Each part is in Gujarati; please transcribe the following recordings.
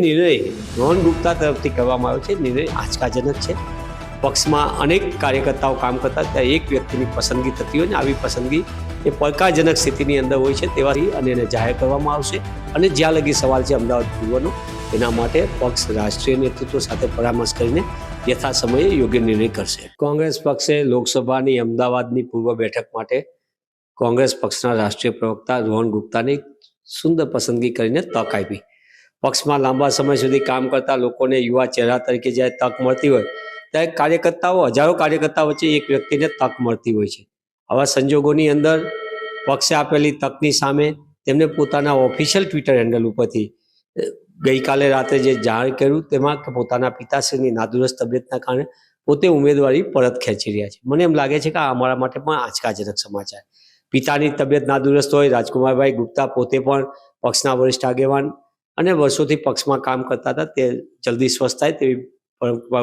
નિર્ણય રોહન ગુપ્તા તરફથી કરવામાં આવ્યો છે. નિર્ણય આંચકાજનક છે. પક્ષમાં અનેક કાર્યકર્તાઓ કામ કરતા ત્યાં એક વ્યક્તિની પસંદગી થતી હોય ને આવી પસંદગી એ પડકારજનક સ્થિતિની અંદર હોય છે. તેવાથી અને એને જાહેર કરવામાં આવશે. અને જ્યાં લગી સવાલ છે અમદાવાદ પૂર્વનો એના માટે પક્ષ રાષ્ટ્રીય નેતૃત્વ સાથે પરામર્શ કરીને યથા સમયે યોગ્ય નિર્ણય કરશે. કોંગ્રેસ પક્ષે લોકસભાની અમદાવાદની પૂર્વ બેઠક માટે કોંગ્રેસ પક્ષના રાષ્ટ્રીય પ્રવક્તા રોહન ગુપ્તાની સુંદર પસંદગી કરીને તક આપી. પક્ષમાં લાંબા સમય સુધી કામ કરતા લોકોને યુવા ચહેરા તરીકે જ્યારે તક મળતી હોય, ત્યારે કાર્યકર્તાઓ, હજારો કાર્યકર્તાઓ વચ્ચે એક વ્યક્તિને તક મળતી હોય છે. આવા સંજોગોની અંદર પક્ષે આપેલી તકની સામે તેમને પોતાના ઓફિશિયલ ટ્વિટર હેન્ડલ ઉપરથી ગઈકાલે રાત્રે જે જાહેર કર્યું તેમાં પોતાના પિતાશ્રીની નાદુરસ્ત તબિયતના કારણે પોતે ઉમેદવારી પરત ખેંચી રહ્યા છે. મને એમ લાગે છે કે આ અમારા માટે પણ આંચકાજનક સમાચાર પિતાની તબિયત નાદુરસ્ત હોય, રાજકુમારભાઈ ગુપ્તા પોતે પણ પક્ષના વરિષ્ઠ આગેવાન અને વર્ષોથી પક્ષમાં કામ કરતા હતા તે જલ્દી સ્વસ્થ થાય તેવી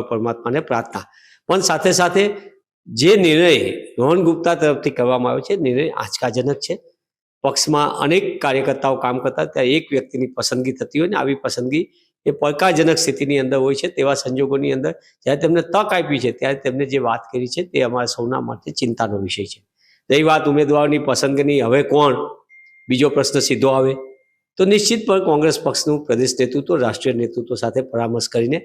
પરમાત્માને પ્રાર્થના. પણ સાથે સાથે જે નિર્ણય રોહન ગુપ્તા તરફથી કરવામાં આવ્યો છે, નિર્ણય આંચકાજનક છે. પક્ષમાં અનેક કાર્યકર્તાઓ કામ કરતા ત્યાં એક વ્યક્તિની પસંદગી થતી હોય ને આવી પસંદગી એ પડકારજનક સ્થિતિની અંદર હોય છે. તેવા સંજોગોની અંદર જ્યારે તેમને તક આપી છે, ત્યારે તેમને જે વાત કરી છે તે અમારા સૌના માટે ચિંતાનો વિષય છે. રહી વાત ઉમેદવારની પસંદગીની, હવે કોણ? બીજો પ્રશ્ન સીધો આવે. તો નિશ્ચિતપણે કોંગ્રેસ પક્ષનું પ્રદેશ નેતૃત્વ, રાષ્ટ્રીય નેતૃત્વ સાથે પરામર્શ કરીને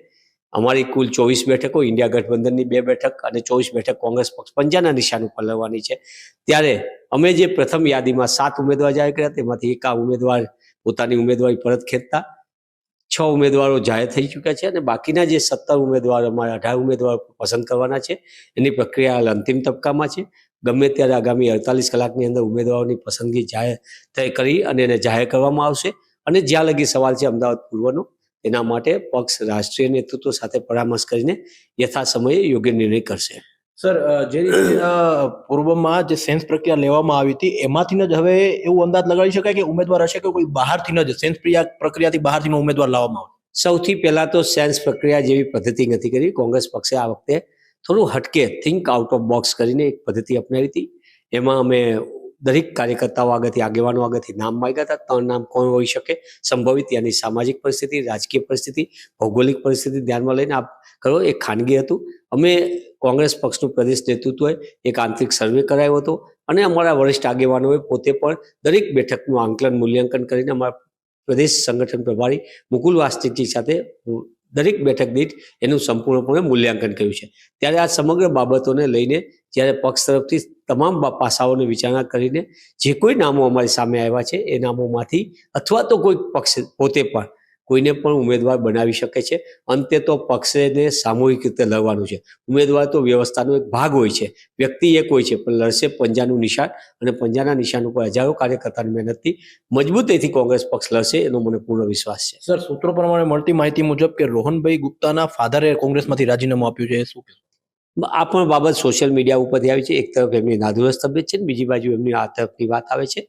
અમારી કુલ ચોવીસ બેઠકો, ઇન્ડિયા ગઠબંધનની બે બેઠક અને ચોવીસ બેઠક કોંગ્રેસ પક્ષ પંજાના નિશાન ઉપર લડવાની છે. ત્યારે અમે જે પ્રથમ યાદીમાં સાત ઉમેદવાર જાહેર કર્યા, તેમાંથી એક આ ઉમેદવાર પોતાની ઉમેદવારી પરત ખેંચતા, છ ઉમેદવારો જાહેર થઈ ચૂક્યા છે અને બાકીના જે સત્તર ઉમેદવાર અમારા અઢાર ઉમેદવારો પસંદ કરવાના છે. એની પ્રક્રિયા હાલ અંતિમ તબક્કામાં છે. ગમે ત્યારે આગામી અડતાલીસ કલાકની અંદર ઉમેદવારોની પસંદગી જાહેર તય કરી અને એને જાહેર કરવામાં આવશે અને જ્યાં લગી સવાલ છે અમદાવાદ પૂર્વનો એના માટે પક્ષ રાષ્ટ્રીય નેતૃત્વ સાથે પરામર્શ કરીને યથા સમયે યોગ્ય નિર્ણય કરશે. સર જે રીતે પૂર્વમાં જે સેન્સ પ્રક્રિયા લેવામાં આવી હતી એમાંથી જ હવે એવું અંદાજ લગાવી શકાય કે ઉમેદવાર હશે કે કોઈ બહારથી જ સેન્સ પ્રક્રિયા પ્રક્રિયાથી બહારથી ઉમેદવાર લાવવામાં આવે? સૌથી પહેલા તો સેન્સ પ્રક્રિયા જેવી પદ્ધતિ નથી કરી. કોંગ્રેસ પક્ષે આ વખતે થોડું હટકે થિંક આઉટ ઓફ બોક્સ કરીને એક પદ્ધતિ અપનાવી હતી. એમાં અમે દરેક કાર્યકર્તાઓ આગળથી આગેવાનો આગળથી નામ માગ્યા હતા. ત્રણ નામ કોણ હોઈ શકે? સંભવિત ત્યાંની સામાજિક પરિસ્થિતિ, રાજકીય પરિસ્થિતિ, ભૌગોલિક પરિસ્થિતિ ધ્યાનમાં લઈને આપ કરો, એ ખાનગી હતું. અમે કોંગ્રેસ પક્ષનું પ્રદેશ નેતૃત્વએ એક આંતરિક સર્વે કરાયો હતો અને અમારા વરિષ્ઠ આગેવાનોએ પોતે પણ દરેક બેઠકનું આંકલન મૂલ્યાંકન કરીને અમારા પ્રદેશ સંગઠન પ્રભારી મુકુલ વાસ્તિકજી સાથે દરેક બેઠક દીઠ એનું સંપૂર્ણપણે મૂલ્યાંકન કર્યું છે. ત્યારે આ સમગ્ર બાબતોને લઈને જ્યારે પક્ષ તરફથી તમામ પાસાઓની વિચારણા કરીને જે કોઈ નામો અમારી સામે આવ્યા છે, એ નામોમાંથી અથવા તો કોઈ પક્ષ પોતે પણ કોઈને પણ ઉમેદવાર બનાવી શકે છે. અંતે તો પક્ષને સામૂહિક રીતે લડવાનું છે. ઉમેદવાર તો વ્યવસ્થાનો એક ભાગ હોય છે. વ્યક્તિ એક હોય છે, પણ લડશે પંજાનું નિશાન અને પંજાના નિશાન ઉપર હજારો કાર્યકર્તાની મહેનતથી મજબૂતીથી કોંગ્રેસ પક્ષ લડશે એનો મને પૂર્ણ વિશ્વાસ છે. સર, સૂત્રો પ્રમાણે મળતી માહિતી મુજબ કે રોહનભાઈ ગુપ્તાના ફાધરે કોંગ્રેસમાંથી રાજીનામું આપ્યું છે. શું? આ પણ બાબત સોશિયલ મીડિયા ઉપરથી આવી છે. એક તરફ એમની નાદુરસ્ત તબિયત છે બીજી બાજુ એમની આ તરફની વાત આવે છે.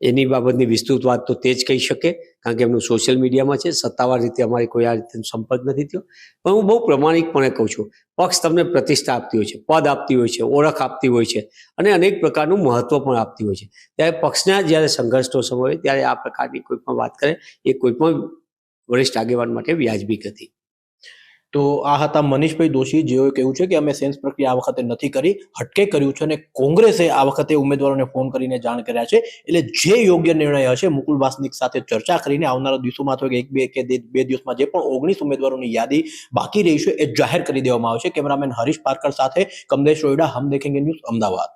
એની બાબતની વિસ્તૃત વાત તો તે જ કહી શકે, કારણ કે એમનું સોશિયલ મીડિયામાં છે. સત્તાવાર રીતે અમારી કોઈ આ રીતે સંપર્ક નથી થયો. પણ હું બહુ પ્રમાણિકપણે કહું છું, પક્ષ તમને પ્રતિષ્ઠા આપતી હોય છે, પદ આપતી હોય છે, ઓળખ આપતી હોય છે અને અનેક પ્રકારનું મહત્વ પણ આપતી હોય છે. ત્યારે પક્ષના જ્યારે સંઘર્ષનો સમય હોય, ત્યારે આ પ્રકારની કોઈ પણ વાત કરે એ કોઈ પણ વરિષ્ઠ આગેવાન માટે વ્યાજબી હતી તો આ હતા મનીષભાઈ દોશી, જેઓએ કહ્યું છે કે અમે સેન્સ પ્રક્રિયા આ વખતે નથી કરી, હટકે કર્યું છે અને કોંગ્રેસે આ વખતે ઉમેદવારોને ફોન કરીને જાણ કર્યા છે. એટલે જે યોગ્ય નિર્ણય હશે, મુકુલ વાસનિક સાથે ચર્ચા કરીને આવનારા દિવસોમાં અથવા એક બે કે બે દિવસમાં જે પણ ઓગણીસ ઉમેદવારોની યાદી બાકી રહી છે, એ જાહેર કરી દેવામાં આવશે. કેમેરામેન હરીશ પારકર સાથે કમલેશ રોયડા, હમ દેખેંગે ન્યૂઝ, અમદાવાદ.